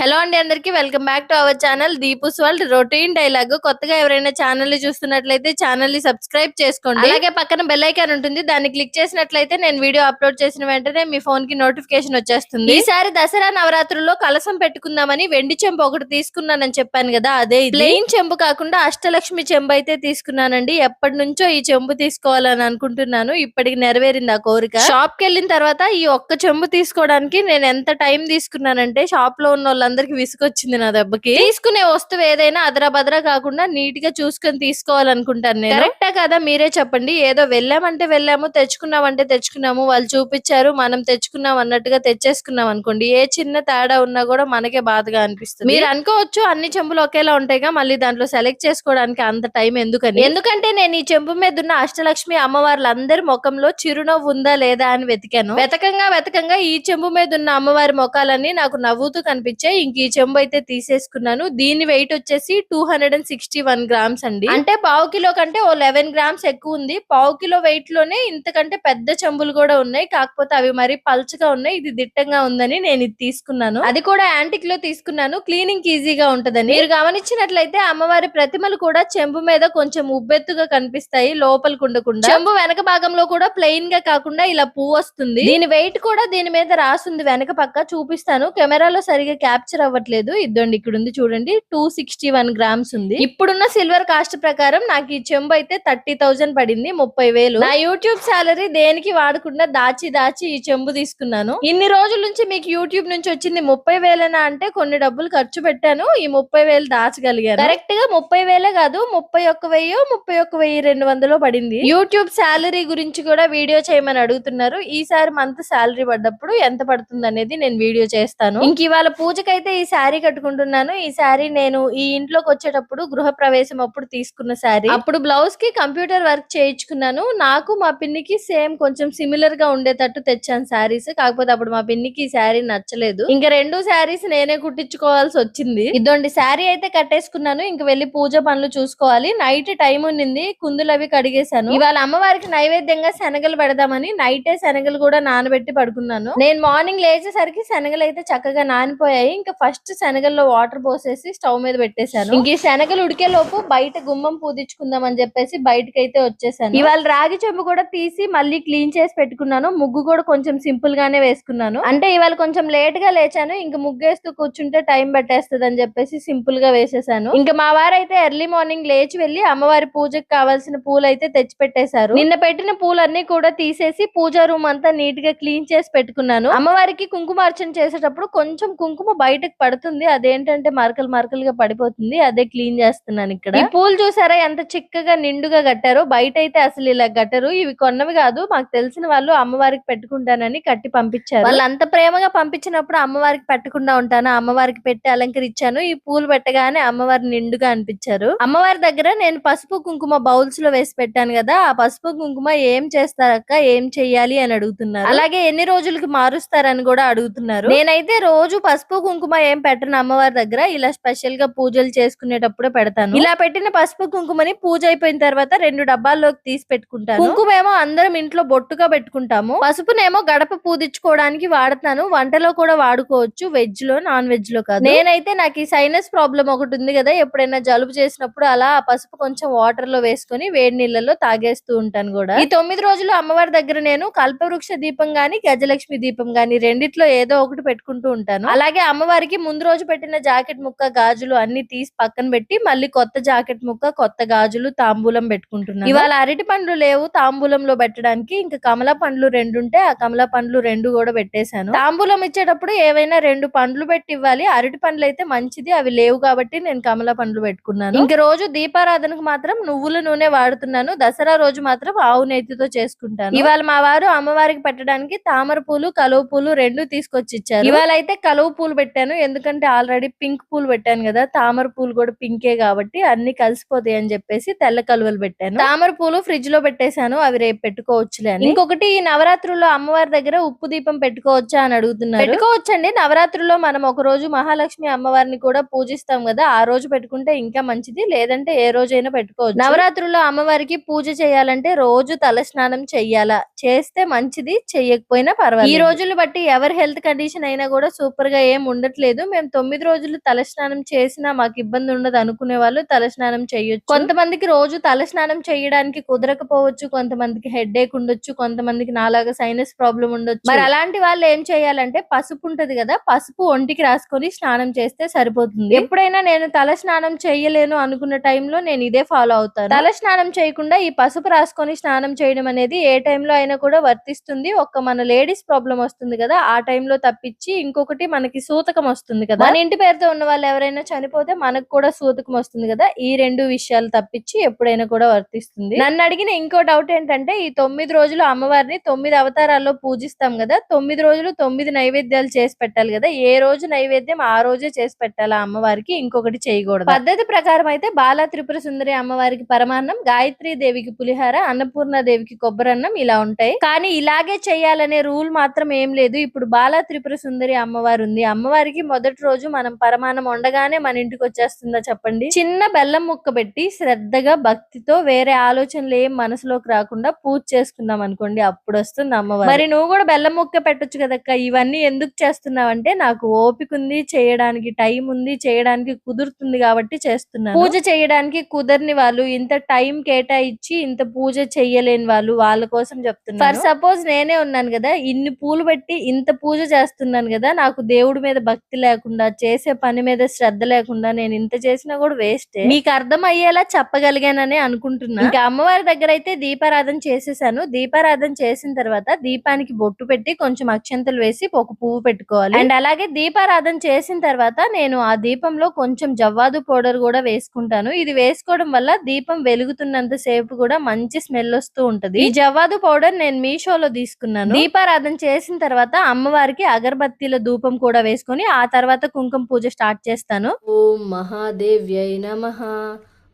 Hello అండి అందరికి welcome back to our channel Deepu's world routine dialogue. కొత్తగా ఎవరైనా ఛానల్ని చూస్తున్నట్లయితే ఛానల్ని సబ్స్క్రైబ్ చేసుకోండి. అలాగే పక్కన బెల్ ఐకాన్ ఉంటుంది దాన్ని క్లిక్ చేసినట్లయితే నేను వీడియో అప్లోడ్ చేసిన వెంటనే మీ ఫోన్కి నోటిఫికేషన్ వచ్చేస్తుంది. ఈసారి దసరా నవరాత్రుల్లో కలసం పెట్టుకుందామని వెండి చెంబు ఒకటి తీసుకున్నానని చెప్పాను కదా అదే ప్లెయిన్ చెంబు కాకుండా అష్టలక్ష్మి చెంబు అయితే తీసుకున్నానండి. ఎప్పటి నుంచో ఈ చెంబు తీసుకోవాలని అనుకుంటున్నాను. ఇప్పటికి నెరవేరింది ఆ కోరిక. షాప్కి వెళ్ళిన తర్వాత ఈ ఒక్క చెంబు తీసుకోవడానికి నేను ఎంత టైం తీసుకున్నానంటే షాప్లో ఉన్న వాళ్ళందరికి విసుకొచ్చింది నా దెబ్బకి. తీసుకునే వస్తువు ఏదైనా అదరా బదరా కాకుండా నీట్గా చూసుకొని తీసుకోవాలనుకుంటాను నేను. కరెక్టా కదా మీరే చెప్పండి. ఏదో వెళ్ళామంటే వెళ్ళాము తెచ్చుకున్నామంటే తెచ్చుకున్నాము వాళ్ళు చూపించారు మనం తెచ్చుకున్నాం అన్నట్టుగా తెచ్చేసుకున్నాం అనుకోండి. ఏ చిన్న తేడా ఉన్నా కూడా మనకే బాధగా అనిపిస్తుంది. మీరు అనుకోవచ్చు అన్ని చెంబులు ఒకేలా ఉంటాయిగా మళ్ళీ దాంట్లో సెలెక్ట్ చేసుకోవడానికి అంత టైం ఎందుకని? ఎందుకంటే నేను ఈ చెంబు మీద ఉన్న అష్టలక్ష్మి అమ్మవార్లందరి ముఖంలో చిరునవ్వు ఉందా లేదా అని వెతికాను. వెతకంగా వెతకంగా ఈ చెంబు మీద ఉన్న అమ్మవారి ముఖాలన్నీ నాకు నవ్వుతూ కనిపించాయి. ఇంక ఈ చెంబు అయితే తీసేసుకున్నాను. దీని వెయిట్ వచ్చేసి two hundred and sixty one grams అండి. అంటే పావు కిలో కంటే ఓ లెవెన్ గ్రామ్స్ ఎక్కువ ఉంది. పావు కిలో వెయిట్లోనే ఇంతకంటే పెద్ద చెంబులు కూడా ఉన్నాయి. కాకపోతే అవి మరి పల్చగా ఉన్నాయి. ఇది దిట్టంగా ఉందని నేను ఇది తీసుకున్నాను. అది కూడా యాంటిక్లో తీసుకున్నాను. క్లీనింగ్ ఈజీగా ఉంటదని. మీరు గమనించినట్లయితే అమ్మవారి ప్రతిమలు కూడా చెంబు మీద కొంచెం ఉబ్బెత్తుగా కనిపిస్తాయి. లోపలికి ఉండకుండా చెంబు వెనక భాగంలో కూడా ప్లెయిన్గా కాకుండా ఇలా పువ్వు వస్తుంది. దీని వెయిట్ కూడా దీని మీద రాసుంది. వెనక పక్క చూపిస్తాను. కెమెరాలో సరిగా క్యాప్ క్యాప్చర్ అవ్వట్లేదు. ఇద్దండి ఇక్కడ ఉంది చూడండి. టూ సిక్స్టీ వన్ గ్రామ్స్ ఉంది. ఇప్పుడున్న సిల్వర్ కాస్ట్ ప్రకారం నాకు ఈ చెంబు అయితే థర్టీ థౌజండ్ పడింది ముప్పై వేలు. నా యూట్యూబ్ సాలరీ దేనికి వాడకుండా దాచి దాచి ఈ చెంబు తీసుకున్నాను. ఇన్ని రోజుల నుంచి మీకు యూట్యూబ్ నుంచి వచ్చింది ముప్పై వేలనా అంటే కొన్ని డబ్బులు ఖర్చు పెట్టాను ఈ ముప్పై వేలు దాచగలిగాను. కరెక్ట్గా ముప్పై వేలే కాదు ముప్పై ఒక్క వెయ్యి ముప్పై ఒక్క వెయ్యి రెండు వందలు పడింది. యూట్యూబ్ శాలరీ గురించి కూడా వీడియో చేయమని అడుగుతున్నారు. ఈసారి మంత్ శాలరీ పడ్డప్పుడు ఎంత పడుతుంది అనేది నేను వీడియో చేస్తాను. ఇంక ఇవాళ అయితే ఈ శారీ కట్టుకుంటున్నాను. ఈ శారీ నేను ఈ ఇంట్లోకి వచ్చేటప్పుడు గృహ ప్రవేశం అప్పుడు తీసుకున్న శారీ. అప్పుడు బ్లౌజ్కి కంప్యూటర్ వర్క్ చేయించుకున్నాను. నాకు మా పిన్నికి సేమ్ కొంచెం సిమిలర్గా ఉండేటట్టు తెచ్చాను శారీస్ కాకపోతే అప్పుడు మా పిన్నికి ఈ శారీ నచ్చలేదు. ఇంకా రెండు శారీస్ నేనే కుట్టించుకోవాల్సి వచ్చింది. ఇదొండి శారీ అయితే కట్టేసుకున్నాను. ఇంక వెళ్ళి పూజ పనులు చూసుకోవాలి. నైట్ టైం ఉన్నింది. కుందులు అవి కడిగేశాను. ఇవాళ అమ్మవారికి నైవేద్యంగా శనగలు పెడదామని నైటే శనగలు కూడా నానబెట్టి పడుకున్నాను. నేను మార్నింగ్ లేచేసరికి శనగలు అయితే చక్కగా నానిపోయాయి. ఇంకా ఫస్ట్ శనగల్లో వాటర్ పోసేసి స్టవ్ మీద పెట్టేశాను. ఇంక ఈ శనగలు ఉడికే లోపు బయట గుమ్మం పూదించుకుందాం అని చెప్పేసి బయటకి అయితే వచ్చేసాను. ఇవాళ రాగి చెంబు కూడా తీసి మళ్ళీ క్లీన్ చేసి పెట్టుకున్నాను. ముగ్గు కూడా కొంచెం సింపుల్ గానే వేసుకున్నాను. అంటే ఇవాళ కొంచెం లేట్గా లేచాను. ఇంకా ముగ్గేస్తూ కూర్చుంటే టైం పట్టేస్తుంది అని చెప్పేసి సింపుల్గా వేసేసాను. ఇంకా మా వారు అయితే ఎర్లీ మార్నింగ్ లేచి వెళ్ళి అమ్మవారి పూజకి కావాల్సిన పూలు అయితే తెచ్చి పెట్టేశారు నిన్న పెట్టిన పూలన్నీ కూడా తీసేసి పూజా రూమ్ అంతా నీట్గా క్లీన్ చేసి పెట్టుకున్నాను. అమ్మవారికి కుంకుమార్చన చేసేటప్పుడు కొంచెం కుంకుమ బయటకు పడుతుంది. అదేంటంటే మరకలు మరకలుగా పడిపోతుంది. అదే క్లీన్ చేస్తున్నాను ఇక్కడ. ఈ పూలు చూసారా? ఎంత చిక్కగా నిండుగా కట్టారో? బయట అయితే అసలు ఇలా కట్టరు. ఇవి కొన్నవి కాదు. మాకు తెలిసిన వాళ్ళు అమ్మవారికి పెట్టుకుంటానని కట్టి పంపించారు. వాళ్ళు అంత ప్రేమగా పంపించినప్పుడు అమ్మవారికి పెట్టకుండా ఉంటాను. అమ్మవారికి పెట్టి అలంకరించాను. ఈ పూలు పెట్టగానే అమ్మవారి నిండుగా అనిపించారు. అమ్మవారి దగ్గర నేను పసుపు కుంకుమ బౌల్స్లో వేసి పెట్టాను కదా. ఆ పసుపు కుంకుమ ఏం చేస్తారక్క ఏం చెయ్యాలి అని అడుగుతున్నారు. అలాగే ఎన్ని రోజులకి మారుస్తారని కూడా అడుగుతున్నారు. నేనైతే రోజు పసుపు కుంకుమ కుంకుమ ఏం పెట్టను అమ్మవారి దగ్గర. ఇలా స్పెషల్గా పూజలు చేసుకునేటప్పుడే పెడతాను. ఇలా పెట్టిన పసుపు కుంకుమని పూజ అయిపోయిన తర్వాత రెండు డబ్బాల్లోకి తీసి పెట్టుకుంటాను. కుంకుమ ఏమో అందరం ఇంట్లో బొట్టుగా పెట్టుకుంటాము. పసుపునేమో గడప పూదించుకోవడానికి వాడతాను వంటలో కూడా వాడుకోవచ్చు. వెజ్లో నాన్ వెజ్లో కాదు. నేనైతే నాకు ఈ సైనస్ ప్రాబ్లం ఒకటి ఉంది కదా. ఎప్పుడైనా జలుబు చేసినప్పుడు అలా ఆ పసుపు కొంచెం వాటర్లో వేసుకొని వేడి నీళ్ళలో తాగేస్తూ ఉంటాను కూడా. ఈ తొమ్మిది రోజులు అమ్మవారి దగ్గర నేను కల్పవృక్ష దీపం గాని గజలక్ష్మి దీపం గాని రెండిట్లో ఏదో ఒకటి పెట్టుకుంటూ ఉంటాను. అలాగే వారికి ముందు రోజు పెట్టిన జాకెట్ ముక్క గాజులు అన్ని తీసి పక్కన పెట్టి మళ్ళీ కొత్త జాకెట్ ముక్క కొత్త గాజులు తాంబూలం పెట్టుకుంటున్నారు. ఇవాళ అరటి పండ్లు లేవు. తాంబూలంలో పెట్టడానికి ఇంకా కమల పండ్లు రెండు ఉంటే ఆ కమల పండ్లు రెండు కూడా పెట్టేశాను. తాంబూలం ఇచ్చేటప్పుడు ఏవైనా రెండు పండ్లు పెట్టి ఇవ్వాలి. అరటి పండ్లు అయితే మంచిది. అవి లేవు కాబట్టి నేను కమల పండ్లు పెట్టుకున్నాను. ఇంక రోజు దీపారాధనకు మాత్రం నువ్వుల నూనె వాడుతున్నాను. దసరా రోజు మాత్రం ఆవు నెయ్యితో చేసుకుంటాను. ఇవాళ మా వారు అమ్మవారికి పెట్టడానికి తామర పూలు కలువ పూలు రెండు తీసుకొచ్చి ఇచ్చారు. ఇవాళ అయితే కలువ పూలు పెట్టారు. పెట్టాను. ఎందుకంటే ఆల్రెడీ పింక్ పూలు పెట్టాను కదా తామర పూలు కూడా పింకే కాబట్టి అన్ని కలిసిపోతాయి అని చెప్పేసి తెల్ల కలువలు పెట్టాను. తామర పూలు ఫ్రిడ్జ్లో పెట్టేశాను అవి రేపు పెట్టుకోవచ్చులే అని. ఇంకొకటి ఈ నవరాత్రుల్లో అమ్మవారి దగ్గర ఉప్పు దీపం పెట్టుకోవచ్చా అని అడుగుతున్నారు. పెట్టుకోవచ్చండి. నవరాత్రుల్లో మనం ఒక రోజు మహాలక్ష్మి అమ్మవారిని కూడా పూజిస్తాం కదా ఆ రోజు పెట్టుకుంటే ఇంకా మంచిది. లేదంటే ఏ రోజైనా పెట్టుకోవచ్చు. నవరాత్రుల్లో అమ్మవారికి పూజ చేయాలంటే రోజు తల స్నానం చెయ్యాలా? చేస్తే మంచిది చెయ్యకపోయినా పర్వాలేదు. ఈ రోజులు బట్టి ఎవరి హెల్త్ కండిషన్ అయినా కూడా సూపర్గా ఏం ఉండదు ఉండట్లేదు మేము తొమ్మిది రోజులు తలస్నానం చేసినా మాకు ఇబ్బంది ఉండదు అనుకునే వాళ్ళు తలస్నానం చేయొచ్చు. కొంతమందికి రోజు తలస్నానం చేయడానికి కుదరకపోవచ్చు కొంతమందికి హెడ్ ఏక్ ఉండొచ్చు కొంతమందికి నాలాగా సైనస్ ప్రాబ్లం ఉండొచ్చు. మరి అలాంటి వాళ్ళు ఏం చేయాలంటే పసుపు ఉంటది కదా పసుపు ఒంటికి రాసుకొని స్నానం చేస్తే సరిపోతుంది. ఎప్పుడైనా నేను తల స్నానం చేయలేను అనుకున్న టైంలో నేను ఇదే ఫాలో అవుతాను. తల స్నానం చేయకుండా ఈ పసుపు రాసుకొని స్నానం చేయడం అనేది ఏ టైంలో అయినా కూడా వర్తిస్తుంది. ఒక్క మన లేడీస్ ప్రాబ్లం వస్తుంది కదా ఆ టైంలో తప్పించి ఇంకొకటి మనకి సూతకం వస్తుంది కదా? మన ఇంటి పేరుతో ఉన్న వాళ్ళు ఎవరైనా చనిపోతే మనకు కూడా సూతకం వస్తుంది కదా? ఈ రెండు విషయాలు తప్పించి ఎప్పుడైనా కూడా వర్తిస్తుంది. నన్ను అడిగిన ఇంకో డౌట్ ఏంటంటే ఈ తొమ్మిది రోజులు అమ్మవారిని తొమ్మిది అవతారాల్లో పూజిస్తాం కదా? తొమ్మిది రోజులు తొమ్మిది నైవేద్యాలు చేసి పెట్టాలి కదా? ఏ రోజు నైవేద్యం ఆ రోజే చేసి పెట్టాలి అమ్మవారికి? ఇంకొకటి చేయకూడదు. పద్ధతి ప్రకారం అయితే బాలా త్రిపుర సుందరి అమ్మవారికి పరమాన్నం గాయత్రి దేవికి పులిహార అన్నపూర్ణ దేవికి కొబ్బరన్నం ఇలా ఉంటాయి. కానీ ఇలాగే చేయాలనే రూల్ మాత్రం ఏం లేదు. ఇప్పుడు బాలా త్రిపుర సుందరి అమ్మవారు ఉంది. అమ్మవారి అమ్మవారికి మొదటి రోజు మనం పరమానం ఉండగానే మన ఇంటికి వచ్చేస్తుందా చెప్పండి? చిన్న బెల్లం ముక్క పెట్టి శ్రద్ధగా భక్తితో వేరే ఆలోచనలు ఏం మనసులోకి రాకుండా పూజ చేసుకున్నాం అనుకోండి. అప్పుడు వస్తుంది అమ్మవారు. మరి నువ్వు కూడా బెల్లం ముక్క పెట్టొచ్చు కదక్క. ఇవన్నీ ఎందుకు చేస్తున్నావంటే నాకు ఓపిక ఉంది చేయడానికి టైం ఉంది చేయడానికి కుదురుతుంది కాబట్టి చేస్తున్నాను. పూజ చేయడానికి కుదరని వాళ్ళు ఇంత టైం కేటాయించి ఇంత పూజ చెయ్యలేని వాళ్ళు వాళ్ళ కోసం చెప్తున్నారు ఫర్ సపోజ్ నేనే ఉన్నాను కదా ఇన్ని పూలు పెట్టి ఇంత పూజ చేస్తున్నాను కదా నాకు దేవుడి మీద భక్తి లేకుండా చేసే పని మీద శ్రద్ధ లేకుండా నేను ఇంత చేసినా కూడా వేస్ట్. మీకు అర్థం అయ్యేలా చెప్పగలిగానని అనుకుంటున్నా. ఇంకా అమ్మవారి దగ్గర అయితే దీపారాధన చేసేసాను. దీపారాధన చేసిన తర్వాత దీపానికి బొట్టు పెట్టి కొంచెం అక్షంతలు వేసి ఒక పువ్వు పెట్టుకోవాలి. అండ్ అలాగే దీపారాధన చేసిన తర్వాత నేను ఆ దీపంలో కొంచెం జవ్వాదు పౌడర్ కూడా వేసుకుంటాను. ఇది వేసుకోవడం వల్ల దీపం వెలుగుతున్నంత సేపు కూడా మంచి స్మెల్ వస్తూ ఉంటది. ఈ జవ్వాదు పౌడర్ నేను మీషోలో తీసుకున్నాను. దీపారాధన చేసిన తర్వాత అమ్మవారికి అగరబత్తీల ధూపం కూడా వేసుకొని ఆ తర్వాత కుంకుమ పూజ స్టార్ట్ చేస్తాను ఓం మహాదేవ్యై నమ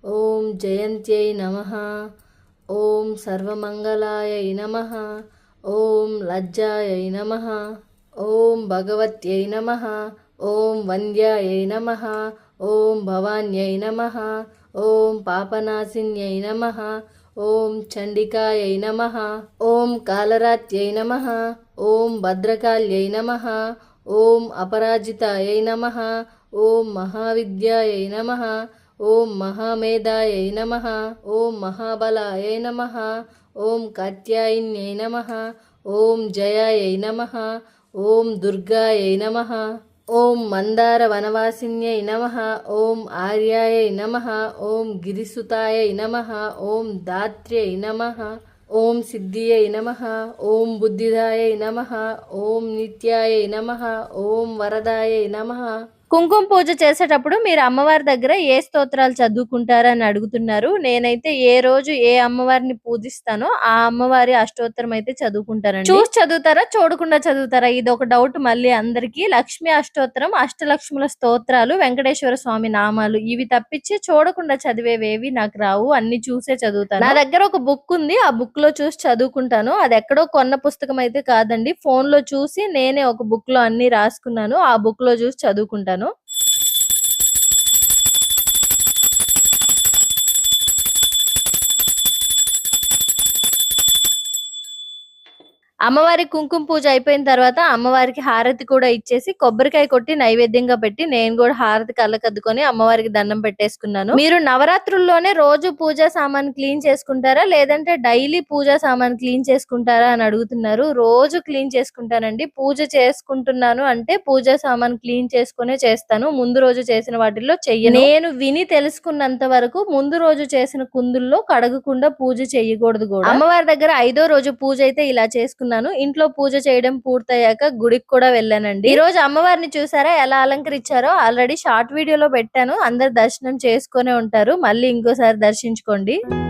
ఓం జయంత్యై నమ ఓం సర్వమంగళాయై నమ ఓం లజ్జాయై నమ ఓం భగవత్యై నమ ఓం వంద్యాయై నమ ఓం భవాన్యై నమ ఓం పాపనాశిన్యై నమ ఓం చండికాయై నమ ఓం కాలరాత్యై నమ ఓం భద్రకాళ్యై నమ ఓం అపరాజితాయై నమ ఓం మహావిద్యాయై నమ ఓం మహామేధాయై నమ ఓం మహాబలాయై నమ ఓం కాత్యాయిన్యై నమ ఓం జయాయై నమ ఓం దుర్గాయై నమ ఓం మందార వనవాసిన్యై నమ ఓం ఆర్యాయై నమ ఓం గిరిసుతాయై నమ ఓం దాత్ర్యై నమ ఓం సిద్ధియై నమ ఓం బుద్ధిదాయై నమ ఓం నిత్యాయై నమ ఓం వరదాయై నమ. కుంకుమ పూజ చేసేటప్పుడు మీరు అమ్మవారి దగ్గర ఏ స్తోత్రాలు చదువుకుంటారని అడుగుతున్నారు. నేనైతే ఏ రోజు ఏ అమ్మవారిని పూజిస్తానో ఆ అమ్మవారి అష్టోత్తరం అయితే చదువుకుంటానండి. చూసి చదువుతారా? చూడకుండా చదువుతారా? ఇది ఒక డౌట్ మళ్ళీ అందరికి. లక్ష్మి అష్టోత్తరం అష్టలక్ష్ముల స్తోత్రాలు వెంకటేశ్వర స్వామి నామాలు. ఇవి తప్పించి చూడకుండా చదివేవేవి నాకు రావు. అన్ని చూసే చదువుతాను. నా దగ్గర ఒక బుక్ ఉంది. ఆ బుక్లో చూసి చదువుకుంటాను. అది ఎక్కడో కొన్న పుస్తకం అయితే కాదండి. ఫోన్లో చూసి నేనే ఒక బుక్లో అన్ని రాసుకున్నాను. ఆ బుక్లో చూసి చదువుకుంటాను. అమ్మవారి కుంకుమ పూజ అయిపోయిన తర్వాత అమ్మవారికి హారతి కూడా ఇచ్చేసి కొబ్బరికాయ కొట్టి నైవేద్యంగా పెట్టి నేను కూడా హారతి కళ్ళకద్దుకొని అమ్మవారికి దండం పెట్టేసుకున్నాను. మీరు నవరాత్రుల్లోనే రోజు పూజా సామాన్ క్లీన్ చేసుకుంటారా? లేదంటే డైలీ పూజా సామాన్ క్లీన్ చేసుకుంటారా అని అడుగుతున్నారు. రోజు క్లీన్ చేసుకుంటానండి. పూజ చేసుకుంటున్నాను అంటే పూజా సామాన్ క్లీన్ చేసుకునే చేస్తాను. ముందు రోజు చేసిన వాటిల్లో చెయ్యను. నేను విని తెలుసుకున్నంత వరకు ముందు రోజు చేసిన కుందుల్లో కడగకుండా పూజ చేయకూడదు కూడా. అమ్మవారి దగ్గర ఐదో రోజు పూజ అయితే ఇలా చేసుకున్నాను ఇంట్లో పూజ చేయడం పూర్తయ్యాక గుడికి కూడా వెళ్ళానండి. ఈ రోజు అమ్మవారిని చూసారా? ఎలా అలంకరించారో ఆల్రెడీ షార్ట్ వీడియోలో పెట్టాను. అందరు దర్శనం చేసుకునే ఉంటారు. మళ్ళీ ఇంకోసారి దర్శించుకోండి.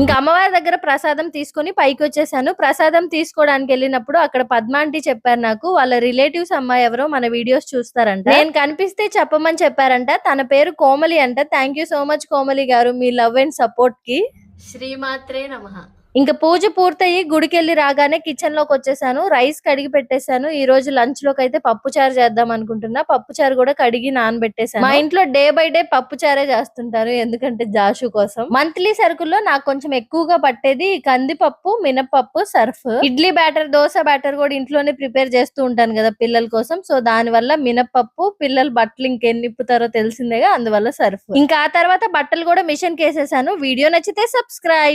ఇంకా అమ్మవారి దగ్గర ప్రసాదం తీసుకొని పైకి వచ్చేసాను. ప్రసాదం తీసుకోవడానికి వెళ్ళినప్పుడు అక్కడ పద్మాంటి చెప్పారు నాకు వాళ్ళ రిలేటివ్స్ అమ్మాయి ఎవరో మన వీడియోస్ చూస్తారంట. నేను కనిపిస్తే చెప్పమని చెప్పారంట. తన పేరు కోమలి అంట. Thank you so much Komali garu me love and సపోర్ట్కి. శ్రీమాత్రే నమ. ఇంకా పూజ పూర్తయి గుడికి వెళ్ళి రాగానే కిచెన్లోకి వచ్చేసాను. రైస్ కడిగి పెట్టేశాను. ఈ రోజు లంచ్లోకి అయితే పప్పు చారు చేద్దాం అనుకుంటున్నా. పప్పు చారు కూడా కడిగి నానబెట్టేశాను. మా ఇంట్లో డే బై డే పప్పు చారే చేస్తుంటారు. ఎందుకంటే జాషు కోసం. మంత్లీ సరుకుల్లో నాకు కొంచెం ఎక్కువగా పట్టేది కందిపప్పు మినపప్పు Surf. Idli batter dosa batter కూడా ఇంట్లోనే ప్రిపేర్ చేస్తూ ఉంటాను కదా పిల్లల కోసం. సో దాని వల్ల మినపప్పు పిల్లలు బట్టలు ఇంకెన్ని ఇప్పుతారో తెలిసిందేగా అందువల్ల సర్ఫ్. ఇంకా ఆ తర్వాత బట్టలు కూడా మిషన్ కేసేసాను. వీడియో నచ్చితే సబ్స్క్రైబ్